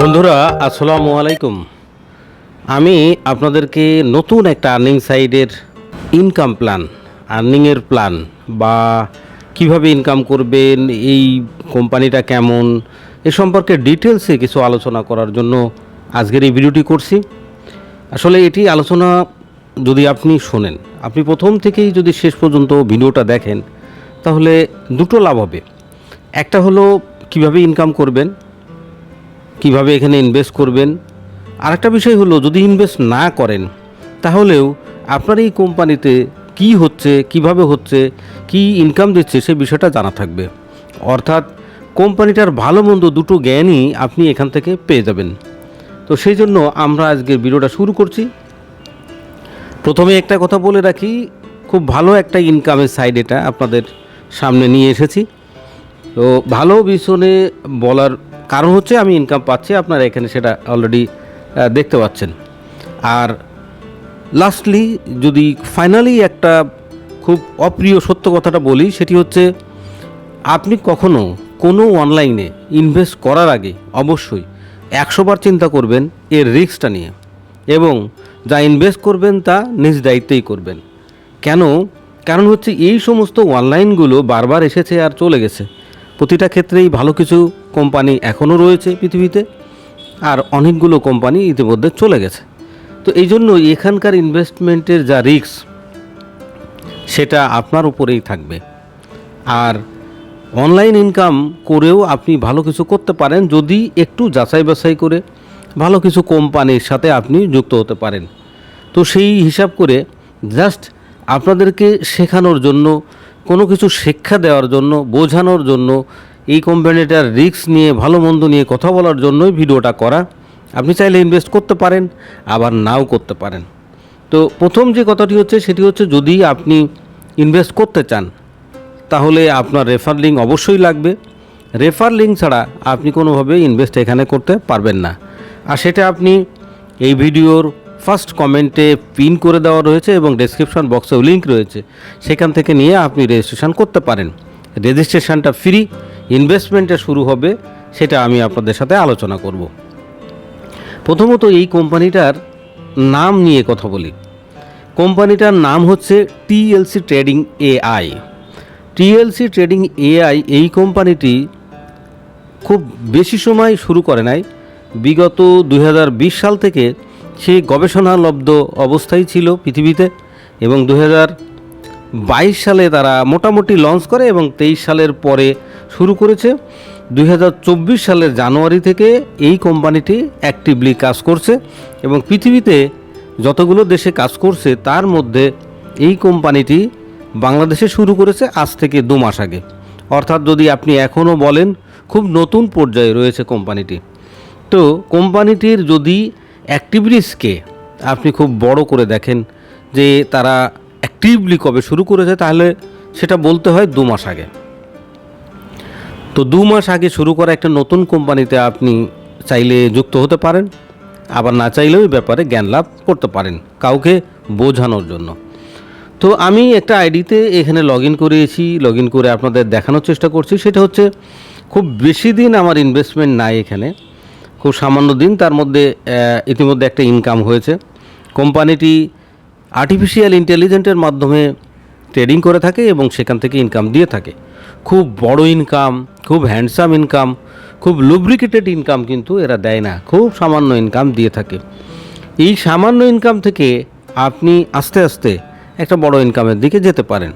বন্ধুরা, আসসালামু আলাইকুম। আমি আপনাদেরকে নতুন একটা আর্নিং সাইডের ইনকাম প্ল্যান আর্নিংয়ের প্ল্যান বা কীভাবে ইনকাম করবেন, এই কোম্পানিটা কেমন, এ সম্পর্কে ডিটেলসে কিছু আলোচনা করার জন্য আজকের এই ভিডিওটি করছি। আসলে এটি আলোচনা যদি আপনি শোনেন, আপনি প্রথম থেকেই যদি শেষ পর্যন্ত ভিডিওটা দেখেন, তাহলে দুটো লাভ হবে। একটা হলো কীভাবে ইনকাম করবেন কীভাবে এখানে ইনভেস্ট করবেন? আরেকটা বিষয় হলো, যদি ইনভেস্ট না করেন, তাহলেও আপনার এই কোম্পানিতে কি হচ্ছে, কীভাবে হচ্ছে, কি ইনকাম দিচ্ছে, সে বিষয়টা জানা থাকবে। অর্থাৎ কোম্পানিটার ভালো মন্দ দুটো জ্ঞানই আপনি এখান থেকে পেয়ে যাবেন। তো সেই জন্য আমরা আজকের ভিডিওটা শুরু করছি। প্রথমে একটা কথা বলে রাখি, খুব ভালো একটা ইনকামের সাইড এটা আপনাদের সামনে নিয়ে এসেছি। তো ভালো ভীষণে বলার কারণ হচ্ছে আমি ইনকাম পাচ্ছি, আপনারা এখানে সেটা অলরেডি দেখতে পাচ্ছেন। আর লাস্টলি যদি ফাইনালি একটা খুব অপ্রিয় সত্য কথাটা বলি, সেটি হচ্ছে আপনি কখনো কোনো অনলাইনে ইনভেস্ট করার আগে অবশ্যই একশোবার চিন্তা করবেন এর রিস্কটা নিয়ে এবং যা ইনভেস্ট করবেন তা নিজ দায়িত্বেই করবেন। কেন? কারণ হচ্ছে এই সমস্ত অনলাইনগুলো বারবার এসেছে আর চলে গেছে। প্রতিটা ক্ষেত্রেই ভালো কিছু কোম্পানি এখনও রয়েছে পৃথিবীতে, আর অনেকগুলো কোম্পানি ইতিমধ্যে চলে গেছে। তো এই জন্য এখানকার ইনভেস্টমেন্টের যা রিস্ক সেটা আপনার উপরেই থাকবে। আর অনলাইন ইনকাম করেও আপনি ভালো কিছু করতে পারেন, যদি একটু যাচাই বাছাই করে ভালো কিছু কোম্পানির সাথে আপনি যুক্ত হতে পারেন। তো সেই হিসাব করে জাস্ট আপনাদেরকে শেখানোর জন্য কোনো কিছু শিক্ষা দেওয়ার জন্য, বোঝানোর জন্য, এই কোম্পানিটার রিস্ক নিয়ে, ভালো মন্দ নিয়ে কথা বলার জন্যই ভিডিওটা করা। আপনি চাইলে ইনভেস্ট করতে পারেন, আবার নাও করতে পারেন। তো প্রথম যে কথাটি হচ্ছে, সেটি হচ্ছে যদি আপনি ইনভেস্ট করতে চান, তাহলে আপনার রেফার লিঙ্ক অবশ্যই লাগবে। রেফার লিঙ্ক ছাড়া আপনি কোনোভাবে ইনভেস্ট এখানে করতে পারবেন না। আর সেটা আপনি এই ভিডিওর ফার্স্ট কমেন্টে পিন করে দেওয়া রয়েছে এবং ডেসক্রিপশন বক্সেও লিঙ্ক রয়েছে। সেখান থেকে নিয়ে আপনি রেজিস্ট্রেশন করতে পারেন। রেজিস্ট্রেশনটা ফ্রি ইনভেস্টমেন্টে শুরু হবে, সেটা আমি আপনাদের সাথে আলোচনা করব। প্রথমত এই কোম্পানিটার নাম নিয়ে কথা বলি। কোম্পানিটার নাম হচ্ছে TLC trading AI TLC trading AI এই কোম্পানিটি খুব বেশি সময় শুরু করে নাই। বিগত দু হাজার বিশ সাল থেকে সে গবেষণালব্ধ অবস্থায় ছিল পৃথিবীতে এবং দু বাইশ সালে তারা মোটামুটি লঞ্চ করে এবং তেইশ সালের পরে শুরু করেছে। দু হাজার চব্বিশ সালের জানুয়ারি থেকে এই কোম্পানিটি অ্যাক্টিভলি কাজ করছে এবং পৃথিবীতে যতগুলো দেশে কাজ করছে, তার মধ্যে এই কোম্পানিটি বাংলাদেশে শুরু করেছে আজ থেকে দু মাস আগে। অর্থাৎ যদি আপনি এখনও বলেন, খুব নতুন পর্যায়ে রয়েছে কোম্পানিটি। তো কোম্পানিটির যদি অ্যাক্টিভিটিসকে আপনি খুব বড় করে দেখেন যে তারা অ্যাক্টিভলি কবে শুরু করেছে, তাহলে সেটা বলতে হয় দু মাস আগে। তো দু মাস আগে শুরু করা একটা নতুন কোম্পানিতে আপনি চাইলে যুক্ত হতে পারেন, আবার না চাইলেও ব্যাপারে জ্ঞান লাভ করতে পারেন, কাউকে বোঝানোর জন্য। তো আমি একটা আইডিতে এখানে লগ ইন করিয়েছি লগ ইন করে আপনাদের দেখানোর চেষ্টা করছি, সেটা হচ্ছে খুব বেশি দিন আমার ইনভেস্টমেন্ট নাই এখানে। খুব সামান্য দিন, তার মধ্যে ইতিমধ্যে একটা ইনকাম হয়েছে। কোম্পানিটি আর্টিফিশিয়াল ইন্টেলিজেন্টের মাধ্যমে ট্রেডিং করে থাকে এবং সেখান থেকে ইনকাম দিয়ে থাকে। খুব বড় ইনকাম খুব হ্যান্ডসাম ইনকাম খুব লুব্রিকেটেড ইনকাম কিন্তু এরা দেয় না। খুব সামান্য ইনকাম দিয়ে থাকে। এই সামান্য ইনকাম থেকে আপনি আস্তে আস্তে একটা বড় ইনকামের দিকে যেতে পারেন।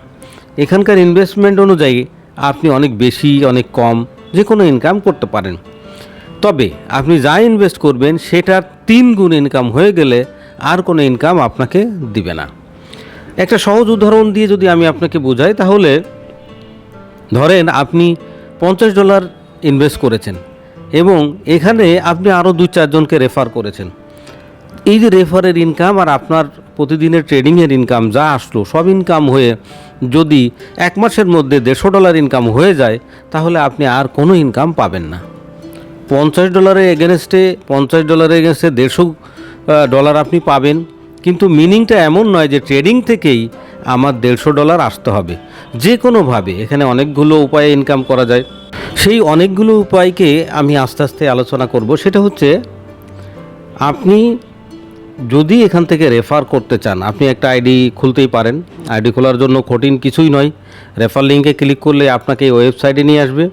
এখানকার ইনভেস্টমেন্ট অনুযায়ী আপনি অনেক বেশি, অনেক কম যে কোনো ইনকাম করতে পারেন। তবে আপনি যা ইনভেস্ট করবেন সেটার তিন গুণ ইনকাম হয়ে গেলে আর কোনো ইনকাম আপনাকে দিবে না। একটা সহজ উদাহরণ দিয়ে যদি আমি আপনাকে বোঝাই, তাহলে ধরেন আপনি পঞ্চাশ ডলার ইনভেস্ট করেছেন এবং এখানে আপনি আরও দুই চারজনকে রেফার করেছেন। এই যে রেফারের ইনকাম আর আপনার প্রতিদিনের ট্রেডিংয়ের ইনকাম যা আসলো, সব ইনকাম হয়ে যদি এক মাসের মধ্যে দেড়শো ডলার ইনকাম হয়ে যায়, তাহলে আপনি আর কোনো ইনকাম পাবেন না। পঞ্চাশ ডলারের এগেনস্টে পঞ্চাশ ডলারের এগেনস্টে দেড়শো ডলার আপনি পাবেন। কিন্তু মিনিংটা এমন নয় যে ট্রেডিং থেকেই আমার দেড়শো ডলার আসতে হবে। যে কোনোভাবে এখানে অনেকগুলো উপায়ে ইনকাম করা যায়। সেই অনেকগুলো উপায়কে আমি আস্তে আস্তে আলোচনা করব। সেটা হচ্ছে, আপনি যদি এখান থেকে রেফার করতে চান, আপনি একটা আইডি খুলতেই পারেন। আইডি খোলার জন্য কঠিন কিছুই নয়। রেফার লিঙ্কে ক্লিক করলে আপনাকে ওয়েবসাইটে নিয়ে আসবে।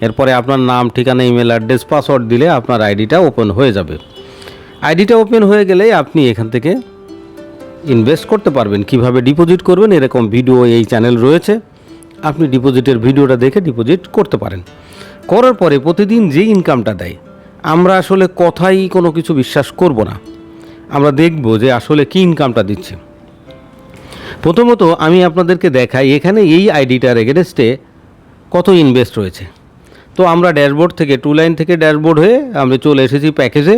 এরপরে আপনার নাম, ঠিকানা ইমেল অ্যাড্রেস পাসওয়ার্ড দিলে আপনার আইডিটা ওপেন হয়ে যাবে। আইডিটা ওপেন হয়ে গেলে আপনি এখান থেকে ইনভেস্ট করতে পারবেন। কীভাবে ডিপোজিট করবেন, এরকম ভিডিও এই চ্যানেল রয়েছে। আপনি ডিপোজিটের ভিডিওটা দেখে ডিপোজিট করতে পারেন। করার পরে প্রতিদিন যে ইনকামটা দেয়, আমরা আসলে কথাই কোনো কিছু বিশ্বাস করব না। আমরা দেখব যে আসলে কী ইনকামটা দিচ্ছে। প্রথমত আমি আপনাদেরকে দেখাই, এখানে এই আইডিটার এগেনস্টে কত ইনভেস্ট রয়েছে। তো আমরা ড্যাশবোর্ড থেকে টু লাইন থেকে ড্যাশবোর্ড হয়ে আমরা চলে এসেছি প্যাকেজে।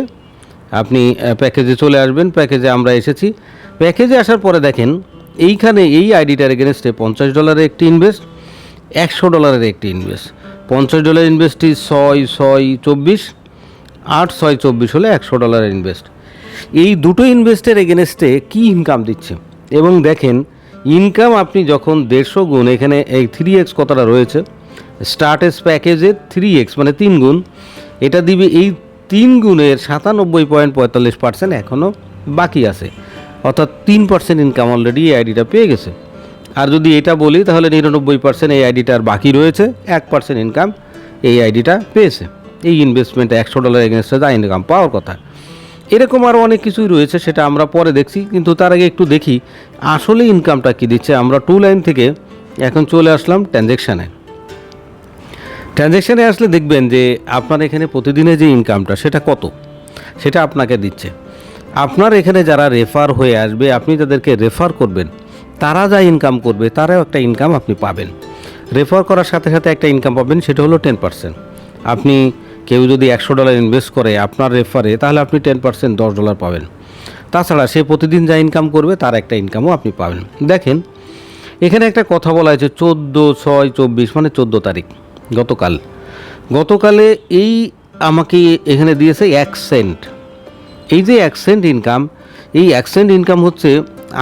আপনি প্যাকেজে চলে আসবেন, প্যাকেজে আমরা এসেছি। প্যাকেজে আসার পরে দেখেন, এইখানে এই আইডিটার এগেনস্টে পঞ্চাশ ডলারের একটি ইনভেস্ট একশো ডলারের একটি ইনভেস্ট পঞ্চাশ ডলার ইনভেস্টটি ছয় ছয় চব্বিশ, আট ছয় চব্বিশ হলে একশো ডলারের ইনভেস্ট এই দুটো ইনভেস্টের এগেনস্টে কী ইনকাম দিচ্ছে? এবং দেখেন ইনকাম আপনি যখন দেড়শো গুণ, এখানে এই থ্রি এক্স কথাটা রয়েছে স্টার্টেস প্যাকেজে থ্রি এক্স মানে তিন গুণ। এটা দিবে এই তিন গুণের সাতানব্বই পয়েন্ট পঁয়তাল্লিশ পার্সেন্ট এখনও বাকি আছে। অর্থাৎ তিন পার্সেন্ট ইনকাম অলরেডি এই আইডিটা পেয়ে গেছে। আর যদি এটা বলি, তাহলে নিরানব্বই পার্সেন্ট এই আইডিটার বাকি রয়েছে। এক পার্সেন্ট ইনকাম এই আইডিটা পেয়েছে। এই ইনভেস্টমেন্টে একশো ডলার এগেনস্টে যা ইনকাম পাওয়ার কথা। এরকম আরও অনেক কিছুই রয়েছে, সেটা আমরা পরে দেখছি। কিন্তু তার আগে একটু দেখি, আসলে ইনকামটা কী দিচ্ছে? আমরা টু লাইন থেকে এখন চলে আসলাম ট্রানজ্যাকশানে ট্রানজ্যাকশানে আসলে দেখবেন যে আপনার এখানে প্রতিদিনের যে ইনকামটা সেটা কত? সেটা আপনাকে দিচ্ছে। আপনার এখানে যারা রেফার হয়ে আসবে, আপনি তাদেরকে রেফার করবেন। তারা যা ইনকাম করবে, তারাও একটা ইনকাম আপনি পাবেন। রেফার করার সাথে সাথে একটা ইনকাম পাবেন, সেটা হলো টেন পার্সেন্ট আপনি কেউ যদি একশো ডলার ইনভেস্ট করে আপনার রেফারে তাহলে আপনি টেন পার্সেন্ট দশ ডলার পাবেন। তাছাড়া সে প্রতিদিন যা ইনকাম করবে, তার একটা ইনকামও আপনি পাবেন। দেখেন, এখানে একটা কথা বলা হয়েছে, চোদ্দ ছয় চব্বিশ মানে চোদ্দ তারিখ। গতকাল। গতকালে এই আমাকে এখানে দিয়েছে এক সেন্ট। এই যে এক সেন্ট ইনকাম, এই এক সেন্ট ইনকাম হচ্ছে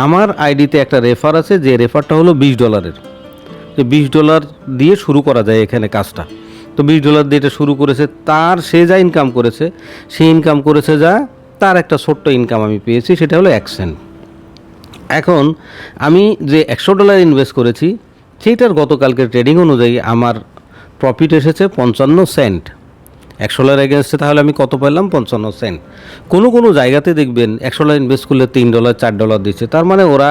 আমার আইডিতে একটা রেফার আছে, যে রেফারটা হলো বিশ ডলারের। যে বিশ ডলার দিয়ে শুরু করা যায় এখানে কাজটা। তো বিশ ডলার দিয়ে এটা শুরু করেছে, তার সে যা ইনকাম করেছে, সে ইনকাম করেছে যা, তার একটা ছোট্ট ইনকাম আমি পেয়েছি, সেটা হলো এক সেন্ট। এখন আমি যে একশো ডলার ইনভেস্ট করেছি, সেইটার গতকালকের ট্রেডিং অনুযায়ী আমার প্রফিট এসেছে পঞ্চান্ন সেন্ট একশো ডলার এগেনস্টে তাহলে আমি কত পেলাম? পঞ্চান্ন সেন্ট কোনো কোনো জায়গাতে দেখবেন একশো ডলার ইনভেস্ট করলে তিন ডলার চার ডলার দিচ্ছে। তার মানে ওরা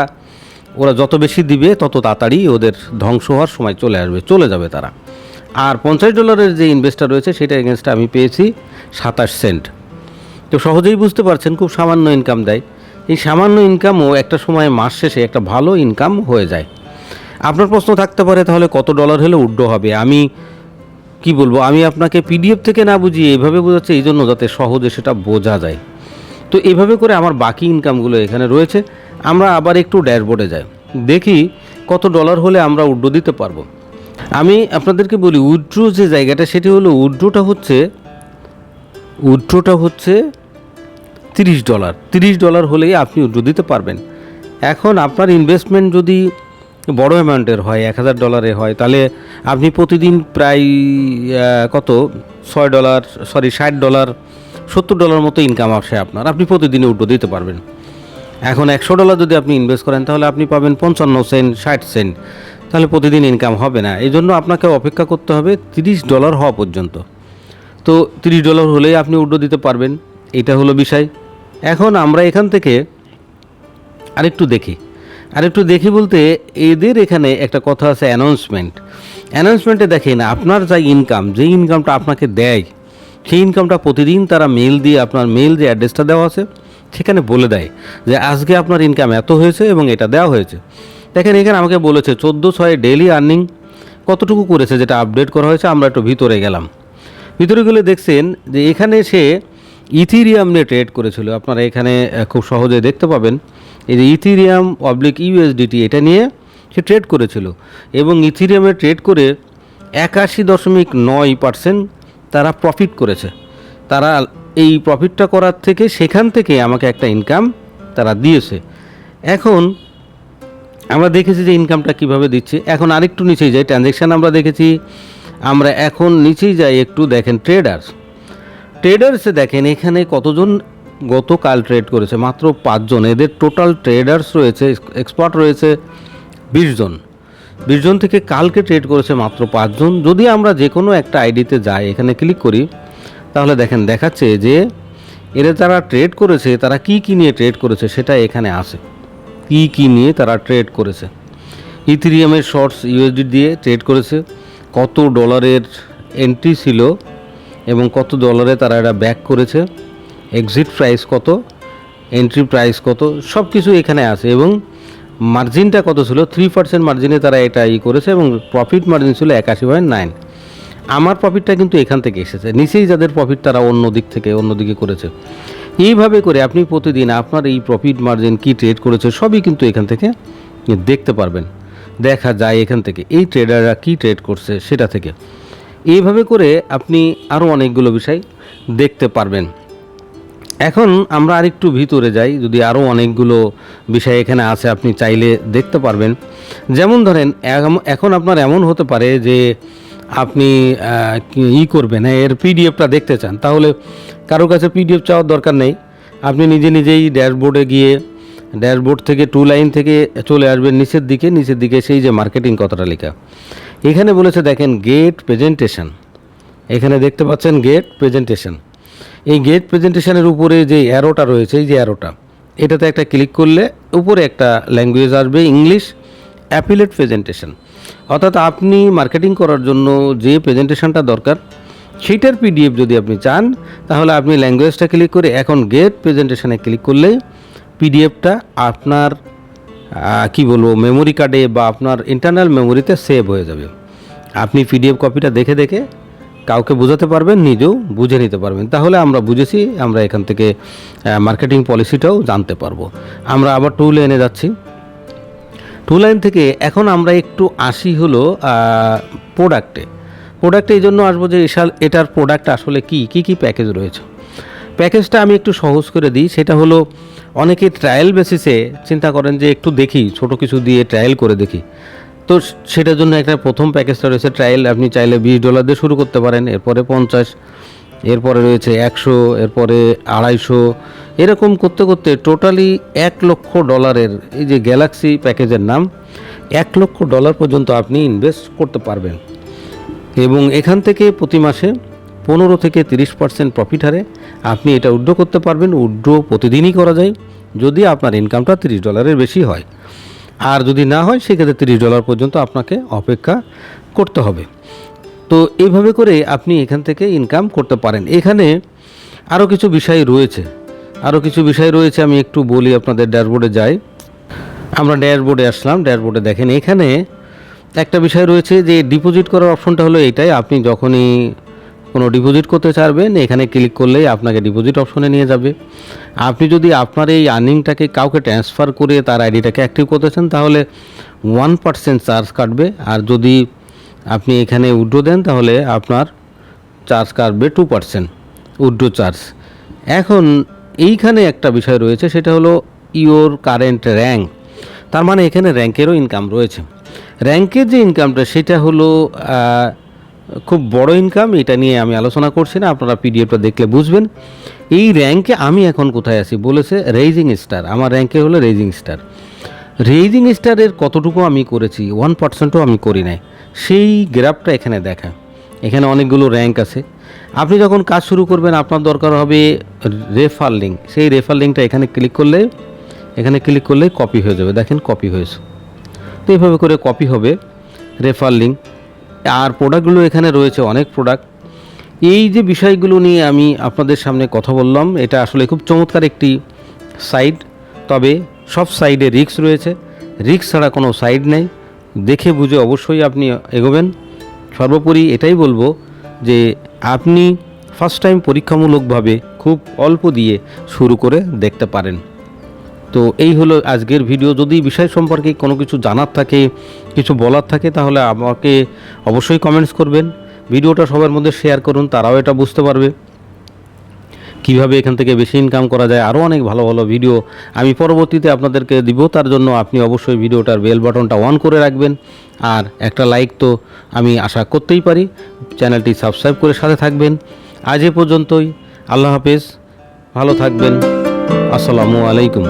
ওরা যত বেশি দিবে, তত তাড়াতাড়ি ওদের ধ্বংস হওয়ার সময় চলে আসবে, চলে যাবে তারা। আর পঞ্চাশ ডলারের যে ইনভেস্টটা রয়েছে, সেটা এগেনস্টে আমি পেয়েছি সাতাশ সেন্ট তো সহজেই বুঝতে পারছেন, খুব সামান্য ইনকাম দেয়। এই সামান্য ইনকামও একটা সময় মাস শেষে একটা ভালো ইনকাম হয়ে যায়। আপনার প্রশ্ন থাকতে পারে, তাহলে কত ডলার হলে উড্ডো হবে? আমি কি বলব? আমি আপনাকে পিডিএফ থেকে না বুঝিয়ে এভাবে বোঝাচ্ছি, এই জন্য যাতে সহজে সেটা বোঝা যায়। তো এভাবে করে আমার বাকি ইনকামগুলো এখানে রয়েছে। আমরা আবার একটু ড্যাশবোর্ডে যাই। দেখি কত ডলার হলে আমরা উড্ডো দিতে পারব। আমি আপনাদেরকে বলি উড্রো যে জায়গাটা, সেটি হলো উড্রোটা হচ্ছে উড্রোটা হচ্ছে তিরিশ ডলার তিরিশ ডলার হলেই আপনি উড্রো দিতে পারবেন। এখন আপনার ইনভেস্টমেন্ট যদি বড় অ্যামাউন্টের হয়, এক হাজার ডলারে হয়। তাহলে আপনি প্রতিদিন প্রায় কত? ছয় ডলার, সরি, ষাট ডলার, সত্তর ডলার মতো ইনকাম আসে আপনার। আপনি প্রতিদিনে উড্রো দিতে পারবেন। এখন একশো ডলার যদি আপনি ইনভেস্ট করেন, তাহলে আপনি পাবেন পঞ্চান্ন সেন্ট, ষাট সেন্ট। তাহলে প্রতিদিন ইনকাম হবে না। এই জন্য আপনাকে অপেক্ষা করতে হবে তিরিশ ডলার হওয়া পর্যন্ত। তো তিরিশ ডলার হলেই আপনি উড্রো দিতে পারবেন। এটা হলো বিষয়। এখন আমরা এখান থেকে আরেকটু দেখি। আরেকটু দেখি বলতে, এদের এখানে একটা কথা আছে অ্যানাউন্সমেন্ট অ্যানাউন্সমেন্টে দেখেন, আপনার যা ইনকাম যে ইনকামটা আপনাকে দেয়, সেই ইনকামটা প্রতিদিন তারা মেল দিয়ে, আপনার মেল যে অ্যাড্রেসটা দেওয়া আছে, সেখানে বলে দেয় যে, আজকে আপনার ইনকাম এত হয়েছে এবং এটা দেওয়া হয়েছে। দেখেন, এখানে আমাকে বলেছে চোদ্দ ছয় ডেলি আর্নিং কতটুকু করেছে যেটা আপডেট করা হয়েছে, আমরা একটু ভিতরে গেলাম। ভিতরে গেলে দেখছেন যে, এখানে সে ইথিরিয়াম নিয়ে ট্রেড করেছিল। আপনারা এখানে খুব সহজে দেখতে পাবেন। এই যে ইথিরিয়াম অবলিক ইউএসডিটি এটা নিয়ে সে ট্রেড করেছিল এবং ইথিরিয়ামে ট্রেড করে একাশি দশমিক নয় পার্সেন্ট তারা প্রফিট করেছে। তারা এই প্রফিটটা করার থেকে সেখান থেকে আমাকে একটা ইনকাম তারা দিয়েছে। এখন আমরা দেখেছি যে ইনকামটা কীভাবে দিচ্ছে। এখন আরেকটু নিচেই যাই ট্রানজ্যাকশান আমরা দেখেছি। আমরা এখন নিচেই যাই একটু দেখেন ট্রেডার্স ট্রেডার্সে দেখেন এখানে কতজন গতকাল ট্রেড করেছে। মাত্র পাঁচজন। এদের টোটাল ট্রেডার্স রয়েছে এক্সপার্ট রয়েছে বিশ জন। বিশ জন থেকে কালকে ট্রেড করেছে মাত্র পাঁচজন। যদি আমরা যে কোনো একটা আইডিতে যাই, এখানে ক্লিক করি, তাহলে দেখেন দেখাচ্ছে যে এরা যারা ট্রেড করেছে, তারা কি কি নিয়ে ট্রেড করেছে সেটা এখানে আসে কি কি নিয়ে তারা ট্রেড করেছে। ইথিরিয়ামের শর্টস ইউএসডি দিয়ে ট্রেড করেছে। কত ডলারের এন্ট্রি ছিল এবং কত ডলারে তারা এটা ব্যাক করেছে। এক্সিট প্রাইস কত এন্ট্রি প্রাইস কত সব কিছু এখানে আছে এবং মার্জিনটা কত ছিল? থ্রি পার্সেন্ট মার্জিনে তারা এটা ই করেছে এবং প্রফিট মার্জিন ছিল একাশি পয়েন্ট নাইন আমার প্রফিটটা কিন্তু এখান থেকে এসেছে, নিচেই যাদের প্রফিট তারা অন্য দিক থেকে, অন্য দিকে করেছে। এইভাবে করে আপনি প্রতিদিন আপনার এই প্রফিট মার্জিন কি ট্রেড করেছে সবই কিন্তু এখান থেকে দেখতে পারবেন। দেখা যায় এখান থেকে, এই ট্রেডাররা কি ট্রেড করছে সেটা থেকে। এইভাবে করে আপনি আরও অনেকগুলো বিষয় দেখতে পারবেন। এখন আমরা আরেকটু ভিতরে যাই যদি আরও অনেকগুলো বিষয় এখানে আছে আপনি চাইলে দেখতে পারবেন। যেমন ধরেন এখন আপনার এমন হতে পারে যে আপনি ই করবেন হ্যাঁ, এর পিডিএফটা দেখতে চান। তাহলে কারও কাছে পিডিএফ চাওয়ার দরকার নেই। আপনি নিজে নিজেই ড্যাশবোর্ডে গিয়ে ড্যাশবোর্ড থেকে টু লাইন থেকে চলে আসবেন নিচের দিকে। নিচের দিকে সেই যে মার্কেটিং কথাটা লেখা। এখানে বলেছে দেখেন গেট প্রেজেন্টেশন। এখানে দেখতে পাচ্ছেন গেট প্রেজেন্টেশন। এই গেট প্রেজেন্টেশনের উপরে যে অ্যারোটা রয়েছে, এই যে অ্যারোটা এটাতে একটা ক্লিক করলে উপরে একটা ল্যাঙ্গুয়েজ আসবে ইংলিশ অ্যাপিলেট প্রেজেন্টেশন অর্থাৎ আপনি মার্কেটিং করার জন্য যে প্রেজেন্টেশনটা দরকার সেইটার পিডিএফ যদি আপনি চান, তাহলে আপনি ল্যাঙ্গুয়েজটা ক্লিক করে এখন গেট প্রেজেন্টেশনে ক্লিক করলেই পিডিএফটা আপনার কি বলব মেমোরি কার্ডে বা আপনার ইন্টারনাল মেমোরিতে সেভ হয়ে যাবে। আপনি পিডিএফ কপিটা দেখে দেখে কাউকে বোঝাতে পারবেন, নিজেও বুঝে নিতে পারবেন। তাহলে আমরা বুঝেছি, আমরা এখান থেকে মার্কেটিং পলিসিটাও জানতে পারব। আমরা আবার টু লাইনে যাচ্ছি। টু লাইন থেকে এখন আমরা একটু আসি হলো প্রোডাক্টে প্রোডাক্টে এই জন্য আসব যে এশাল- এটার প্রোডাক্ট আসলে কি কি কি প্যাকেজ রয়েছে। প্যাকেজটা আমি একটু সহজ করে দিই, সেটা হলো অনেকে ট্রায়াল বেসিসে চিন্তা করেন যে একটু দেখি, ছোট কিছু দিয়ে ট্রায়াল করে দেখি। তো সেটার জন্য একটা প্রথম প্যাকেজটা রয়েছে ট্রায়াল আপনি চাইলে বিশ ডলার দিয়ে শুরু করতে পারেন, এরপরে পঞ্চাশ, এরপরে রয়েছে একশো, এরপরে আড়াইশো, এরকম করতে করতে টোটালি এক লক্ষ ডলারের এই যে গ্যালাক্সি প্যাকেজের নাম, এক লক্ষ ডলার পর্যন্ত আপনি ইনভেস্ট করতে পারবেন। এবং এখান থেকে প্রতি মাসে পনেরো থেকে তিরিশ পার্সেন্ট প্রফিট হারে আপনি এটা উড্রো করতে পারবেন উড্রো প্রতিদিনই করা যায়, যদি আপনার ইনকামটা তিরিশ ডলারের বেশি হয়। আর যদি না হয়, সেক্ষেত্রে তিরিশ ডলার পর্যন্ত আপনাকে অপেক্ষা করতে হবে। তো এইভাবে করে আপনি এখান থেকে ইনকাম করতে পারেন। এখানে আরও কিছু বিষয় রয়েছে। আরও কিছু বিষয় রয়েছে, আমি একটু বলি আপনাদের ড্যাশবোর্ডে যাই। আমরা ড্যাশবোর্ডে আসলাম, ড্যাশবোর্ডে দেখেন, এখানে একটা বিষয় রয়েছে যে ডিপোজিট করার অপশনটা হলো এটাই। আপনি যখনই কোনো ডিপোজিট করতে চাইবেন এখানে ক্লিক করলেই আপনাকে ডিপোজিট অপশনে নিয়ে যাবে। আপনি যদি আপনার এই আর্নিংটাকে কাউকে ট্রান্সফার করে তার আইডিটাকে অ্যাক্টিভ করতে চান তাহলে ওয়ান পার্সেন্ট চার্জ কাটবে। আর যদি আপনি এখানে উড্রো দেন, তাহলে আপনার চার্জ কাটবে টু পার্সেন্ট উড্রো চার্জ এখন এইখানে একটা বিষয় রয়েছে, সেটা হলো ইওর কারেন্ট র্যাঙ্ক তার মানে এখানে র্যাঙ্কেরও ইনকাম রয়েছে। র্যাঙ্কের যে ইনকামটা সেটা হলো খুব বড় ইনকাম এটা নিয়ে আমি আলোচনা করছি না, আপনারা পিডিএফটা দেখলে বুঝবেন। এই র্যাঙ্কে আমি এখন কোথায় আছি বলেছে রেইজিং স্টার আমার র্যাঙ্কে হলো রেইজিং স্টার রেইজিং স্টারের কতটুকু আমি করেছি ওয়ান পার্সেন্টও আমি করি নাই। সেই গ্রাফটা এখানে দেখা। এখানে অনেকগুলো র্যাঙ্ক আছে। আপনি যখন কাজ শুরু করবেন, আপনার দরকার হবে রেফার লিঙ্ক সেই রেফার লিঙ্কটা এখানে ক্লিক করলে, এখানে ক্লিক করলেই কপি হয়ে যাবে। দেখেন কপি হয়েছে। তো এইভাবে করে কপি হবে রেফার লিঙ্ক আর প্রোডাক্টগুলো এখানে রয়েছে, অনেক প্রোডাক্ট এই যে বিষয়গুলো নিয়ে আমি আপনাদের সামনে কথা বললাম, এটা আসলে খুব চমৎকার একটি সাইড তবে সব সাইডে রিক্স রয়েছে। রিক্স ছাড়া কোনো সাইড নেই। দেখে বুঝে অবশ্যই আপনি এগোবেন। সর্বোপরি এটাই বলব যে আপনি ফার্স্ট টাইম পরীক্ষামূলকভাবে খুব অল্প দিয়ে শুরু করে দেখতে পারেন। তো এই হলো আজকের ভিডিও যদি বিষয় সম্পর্কে কোনো কিছু জানার থাকে, কিছু বলার থাকে, তাহলে আমাকে অবশ্যই কমেন্টস করবেন। ভিডিওটা সবার মধ্যে শেয়ার করুন, তারাও এটা বুঝতে পারবে। কীভাবে এখান থেকে বেশি ইনকাম করা যায় আরও অনেক ভালো ভালো ভিডিও আমি পরবর্তীতে আপনাদেরকে দিব। তার জন্য আপনি অবশ্যই ভিডিওটার বেল বাটনটা অন করে রাখবেন। আর একটা লাইক তো আমি আশা করতেই পারি, চ্যানেলটি সাবস্ক্রাইব করে সাথে থাকবেন। আজ এ পর্যন্তই, আল্লাহ হাফেজ, ভালো থাকবেন। আসসালামু আলাইকুম।